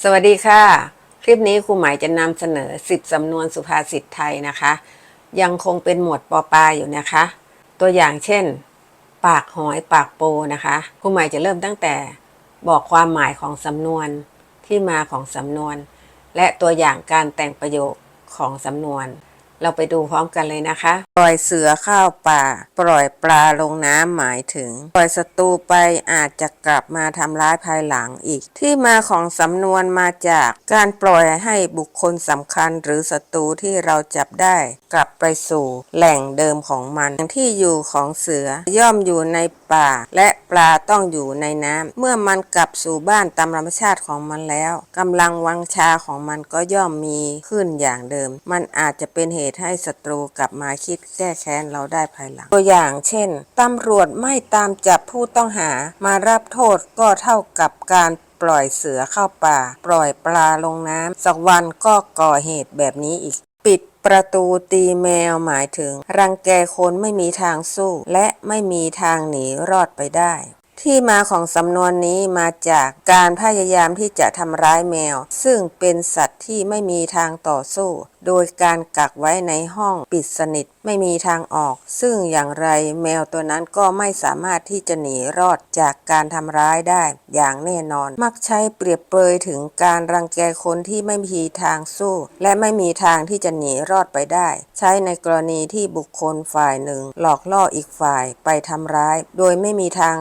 สวัสดีค่ะ คลิปนี้ครูหมายจะนำเสนอ 10สำนวนสุภาษิตไทยนะคะ ยังคงเป็นหมวดปอปลาอยู่นะคะ ตัวอย่างเช่น ปากหอยปากโปนะคะครูหมายจะเริ่มตั้งแต่บอกความหมายของสำนวนที่มาของสำนวน และตัวอย่างการแต่งประโยคของสำนวน เราไปดูพร้อมกันเลยนะคะ ปล่อยเสือเข้าป่า ปล่อยปลาลงน้ำหมายถึง ปล่อยศัตรูไปอาจจะกลับมาทำร้ายภายหลังอีก ที่มาของสำนวนมาจากการปล่อยให้บุคคลสำคัญหรือศัตรูที่เราจับได้ กลับไปสู่แหล่งเดิมของมันที่อยู่ของเสือย่อมอยู่ใน ป่า และปลาต้องอยู่ในน้ำเมื่อมันกลับสู่บ้านตามธรรมชาติของมันแล้วกำลังวังชาของมันก็ย่อมมีขึ้นอย่างเดิม มันอาจจะเป็นเหตุให้ศัตรูกลับมาคิดแก้แค้นเราได้ภายหลัง ตัวอย่างเช่นตำรวจไม่ตามจับผู้ต้องหามารับโทษก็เท่ากับการปล่อยเสือเข้าป่า ปล่อยปลาลงน้ำสักวันก็ก่อเหตุแบบนี้อีก ประตูตีแมวหมายถึง รังแกคนไม่มีทางสู้ และไม่มีทางหนีรอดไปได้ ที่มาของสำนวนนี้มาจากการพยายามที่จะทำร้ายแมว ซึ่งเป็นสัตว์ที่ไม่มีทางต่อสู้ โดยการกักไว้ในห้องปิดสนิทไม่มีทางออก ซึ่งอย่างไรแมวตัวนั้นก็ไม่สามารถที่จะหนีรอดจากการทำร้ายได้ อย่างแน่นอน มักใช้เปรียบเปรยถึงการรังแกคนที่ไม่มีทางสู้ และไม่มีทางที่จะหนีรอดไปได้ ใช้ในกรณีที่บุคคลฝ่ายหนึ่ง หลอกล่ออีกฝ่ายไปทำร้าย โดยไม่มีทาง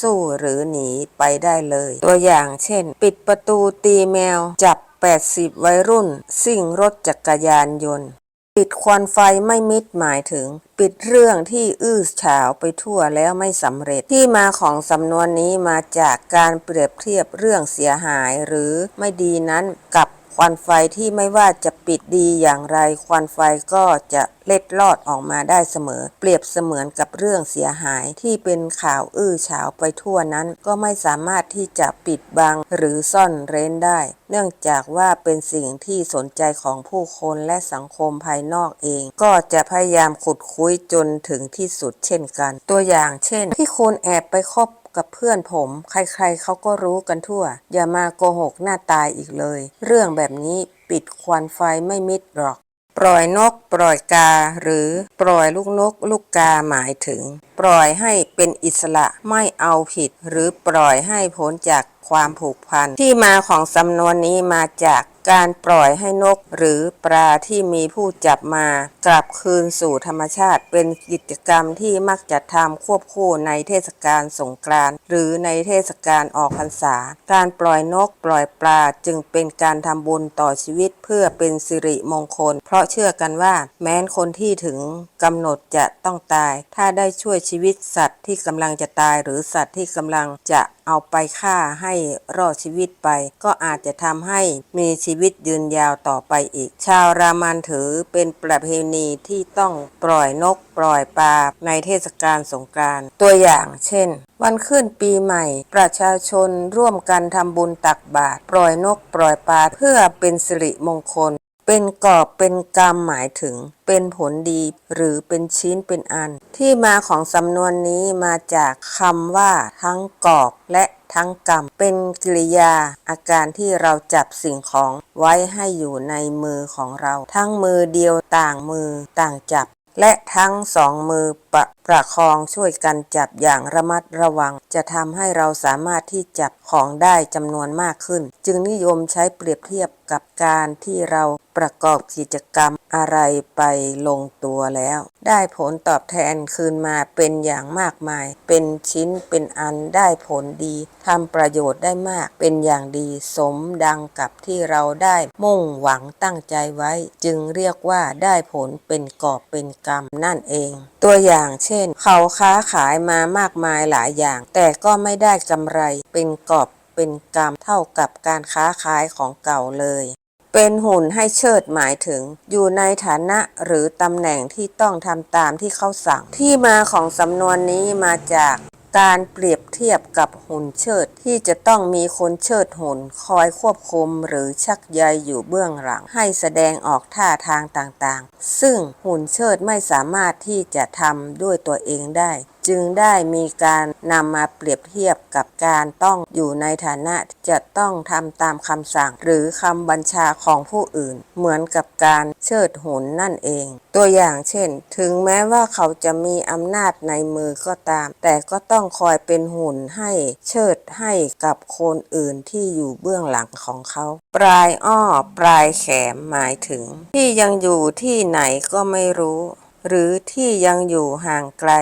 สู้หรือหนีไปได้เลย ตัวอย่างเช่น ปิดประตูตีแมว จับ 80 วัยรุ่น ซิ่งรถจักรยานยนต์ ปิดควันไฟไม่มิดหมายถึง ปิดเรื่องที่อื้อฉาวไปทั่วแล้วไม่สำเร็จ ที่มาของสำนวนนี้มาจากการเปรียบเทียบเรื่องเสียหายหรือไม่ดีนั้นกับ ควันไฟที่ไม่ว่าจะปิดดีอย่างไร ควันไฟก็จะเล็ดลอดออกมาได้เสมอ เปรียบเสมือนกับเรื่องเสียหายที่เป็นข่าวอื้อฉาวไปทั่วนั้น ก็ไม่สามารถที่จะปิดบังหรือซ่อนเร้นได้ เนื่องจากว่าเป็นสิ่งที่สนใจของผู้คนและสังคมภายนอกเอง ก็จะพยายามขุดคุยจนถึงที่สุดเช่นกัน ตัวอย่างเช่น ที่คุณแอบไปคบ กับเพื่อนผม ใครๆเขาก็รู้กันทั่ว อย่ามาโกหกหน้าตายอีกเลย เรื่องแบบนี้ปิดควันไฟไม่มิดหรอก ปล่อยนก ปล่อยกา หรือปล่อยลูกนก ลูกกาหมายถึง ปล่อยให้เป็นอิสระไม่เอาผิด หรือปล่อยให้พ้นจากความผูกพัน ที่มาของสำนวนนี้มาจาก การปล่อยให้นกหรือปลาที่มีผู้จับมากลับคืนสู่ธรรมชาติ เป็นกิจกรรมที่มักจะทำควบคู่ในเทศกาลสงกรานต์หรือในเทศกาลออกพรรษา การปล่อยนกปล่อยปลาจึงเป็นการทำบุญต่อชีวิตเพื่อเป็นสิริมงคล เพราะเชื่อกันว่า แม้นคนที่ถึงกำหนดจะต้องตาย ถ้าได้ช่วยชีวิตสัตว์ที่กำลังจะตายหรือสัตว์ที่กำลังจะเอาไปฆ่าให้รอดชีวิตไป ก็อาจจะทำให้มีชีวิตยืนยาวต่อไปอีก ชาวรามันถือเป็นประเพณีที่ต้องปล่อยนกปล่อยปลาในเทศกาลสงกรานต์ตัวอย่างเช่น วันขึ้นปีใหม่ ประชาชนร่วมกันทำบุญตักบาตรปล่อยนกปล่อยปลาเพื่อเป็นสิริมงคล เป็นกอบเป็นกรรมหมายถึง เป็นผลดี หรือเป็นชิ้นเป็นอัน ที่มาของสำนวนนี้มาจากคำว่า ทั้งกอบและทั้งกรรม เป็นกริยา อาการที่เราจับสิ่งของไว้ให้อยู่ในมือของเรา ทั้งมือเดียวต่างมือต่างจับ และทั้งสองมือประประคองช่วยกันจับอย่างระมัดระวัง จะทำให้เราสามารถที่จับของได้จำนวนมากขึ้น จึงนิยมใช้เปรียบเทียบ กับการที่เราประกอบกิจกรรมอะไรไปลงตัวแล้ว ได้ผลตอบแทนคืนมาเป็นอย่างมากมาย เป็นชิ้นเป็นอันได้ผลดีทำประโยชน์ได้มากเป็นอย่างดีสมดังกับที่เราได้มุ่งหวังตั้งใจไว้ จึงเรียกว่าได้ผลเป็นกอบเป็นกรรมนั่นเอง ตัวอย่างเช่น เขาค้าขายมามากมายหลายอย่าง แต่ก็ไม่ได้กำไรเป็นกอบ เป็นกรรมเท่ากับการค้าขายของเก่าเลย เป็นหุ่นให้เชิดหมายถึง อยู่ในฐานะหรือตำแหน่งที่ต้องทำตามที่เขาสั่ง ที่มาของสำนวนนี้มาจากการเปรียบเทียบกับหุ่นเชิดที่จะต้องมีคนเชิดหุ่นคอยควบคุมหรือชักใยอยู่เบื้องหลัง ให้แสดงออกท่าทางต่างๆ ซึ่งหุ่นเชิดไม่สามารถที่จะทำด้วยตัวเองได้ จึงได้มีการนำมาเปรียบเทียบกับการต้องอยู่ในฐานะจะต้องทำตามคำสั่ง หรือคำบัญชาของผู้อื่น เหมือนกับการเชิดหุนนั่นเอง ตัวอย่างเช่น ถึงแม้ว่าเขาจะมีอำนาจในมือก็ตาม แต่ก็ต้องคอยเป็นหุ่นให้เชิดให้กับคนอื่นที่อยู่เบื้องหลังของเขา ปลายอ้อ ปลายแขมหมายถึง ที่ยังอยู่ที่ไหนก็ไม่รู้ หรือที่ยังอยู่ห่างไกล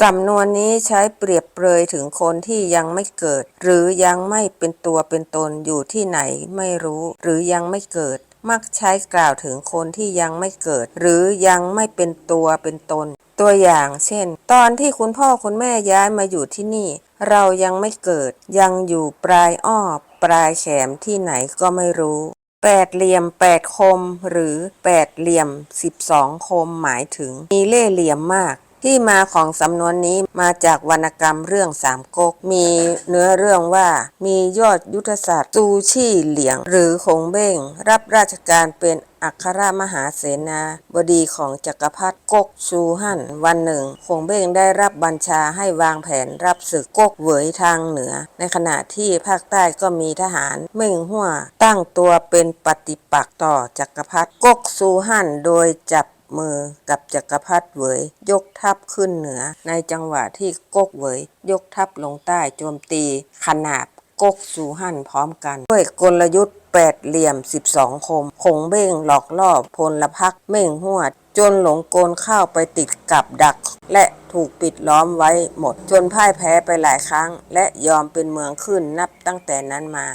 สำนวนนี้ใช้เปรียบเปรยถึงคนที่ยังไม่เกิด หรือยังไม่เป็นตัวเป็นตนอยู่ที่ไหนไม่รู้ หรือยังไม่เกิด มักใช้กล่าวถึงคนที่ยังไม่เกิด หรือยังไม่เป็นตัวเป็นตน ตัวอย่างเช่น ตอนที่คุณพ่อคุณแม่ย้ายมาอยู่ที่นี่ เรายังไม่เกิด ยังอยู่ปลายอ้อปลายแขมที่ไหนก็ไม่รู้ แปดเหลี่ยมแปดคม หรือแปดเหลี่ยมสิบสองคม หมายถึงมีเล่ห์เหลี่ยมมาก ที่มาของสำนวนนี้มาจากวรรณกรรมเรื่องสามก๊กมีเนื้อเรื่องว่า มียอดยุทธศาสตร์ซูชี่เหลียง หรือคงเบ้ง รับราชการเป็นอัครมหาเสนาบดีของจักรพรรดิก๊กชูฮั่นวันหนึ่งคงเบ้งได้รับบัญชาให้วางแผนรับศึกก๊กเหวยทางเหนือ ในขณะที่ภาคใต้ก็มีทหารเม่งหัวตั้งตัวเป็นปฏิปักษ์ต่อจักรพรรดิก๊กซูฮั่นโดยจับ มือกับจักรพรรดิเหวยยกทัพขึ้นเหนือ ในจังหวะที่ก๊กเหวยยกทัพลงใต้โจมตีขนาบก๊กซูฮั่นพร้อมกัน ด้วยกลยุทธ์แปดเหลี่ยม 12 คม คงเบ้งหลอกล่อพลพักเม่งหวด จนหลงโกลเข้าไปติดกับดัก และถูกปิดล้อมไว้หมด จนพ่ายแพ้ไปหลายครั้ง และยอมเป็นเมืองขึ้นนับตั้งแต่นั้นมา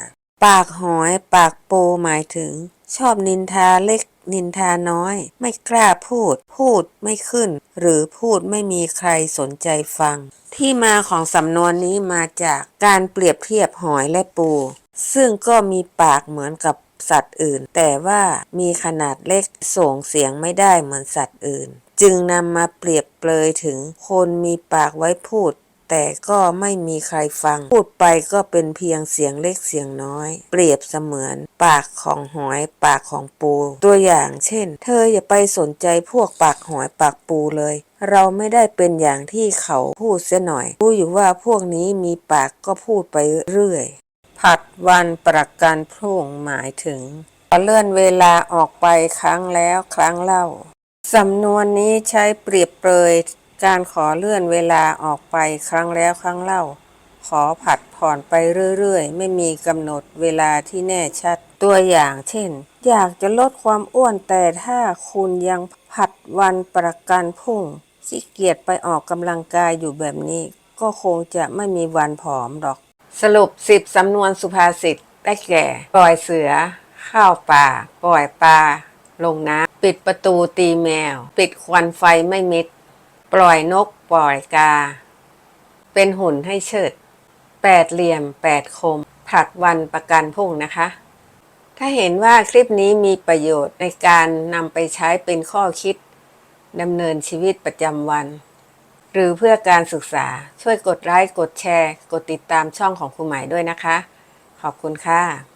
ปากหอยปากโปหมายถึง ชอบนินทาเล็ก นินทาน้อย ไม่กล้าพูด พูดไม่ขึ้น หรือพูดไม่มีใครสนใจฟัง ที่มาของสำนวนนี้มาจากการเปรียบเทียบหอยและปู ซึ่งก็มีปากเหมือนกับสัตว์อื่น แต่ว่ามีขนาดเล็กส่งเสียงไม่ได้เหมือนสัตว์อื่น จึงนำมาเปรียบเปรยถึงคนมีปากไว้พูด แต่ก็ไม่มีใครฟัง พูดไปก็เป็นเพียงเสียงเล็กเสียงน้อย เปรียบเสมือน ปากของหอยปากของปู ตัวอย่างเช่น เธออย่าไปสนใจพวกปากหอยปากปูเลยเราไม่ได้เป็นอย่างที่เขาพูดเสียหน่อย รู้อยู่ว่าพวกนี้มีปากก็พูดไปเรื่อย ผัดวันประกันพรุ่งหมายถึงเลื่อนเวลาออกไปครั้งแล้วครั้งเล่า สำนวนนี้ใช้เปรียบเปรย การขอเลื่อนเวลาออกไปครั้งแล้วครั้งเล่า ขอผัดผ่อนไปเรื่อยๆ ไม่มีกำหนดเวลาที่แน่ชัด ตัวอย่างเช่น อยากจะลดความอ้วนแต่ถ้าคุณยังผัดวันประกันพรุ่งขี้เกียจไปออกกำลังกายอยู่แบบนี้ ก็คงจะไม่มีวันผอมหรอก สรุปสิบสำนวนสุภาษิตได้แก่ ปล่อยเสือ เข้าป่า ปล่อยปลาลงน้ำปิดประตูตีแมว ปิดควันไฟไม่มิด ปล่อยนกปล่อยกา เป็นหุ่นให้เชิดแปดเหลี่ยมแปดคมผลัดวันประกันพุ่งนะคะ ถ้าเห็นว่าคลิปนี้มีประโยชน์ในการนำไปใช้เป็นข้อคิดดำเนินชีวิตประจำวัน หรือเพื่อการศึกษาช่วยกดไลค์กดแชร์ กดติดตามช่องของครูหมายด้วยนะคะ ขอบคุณค่ะ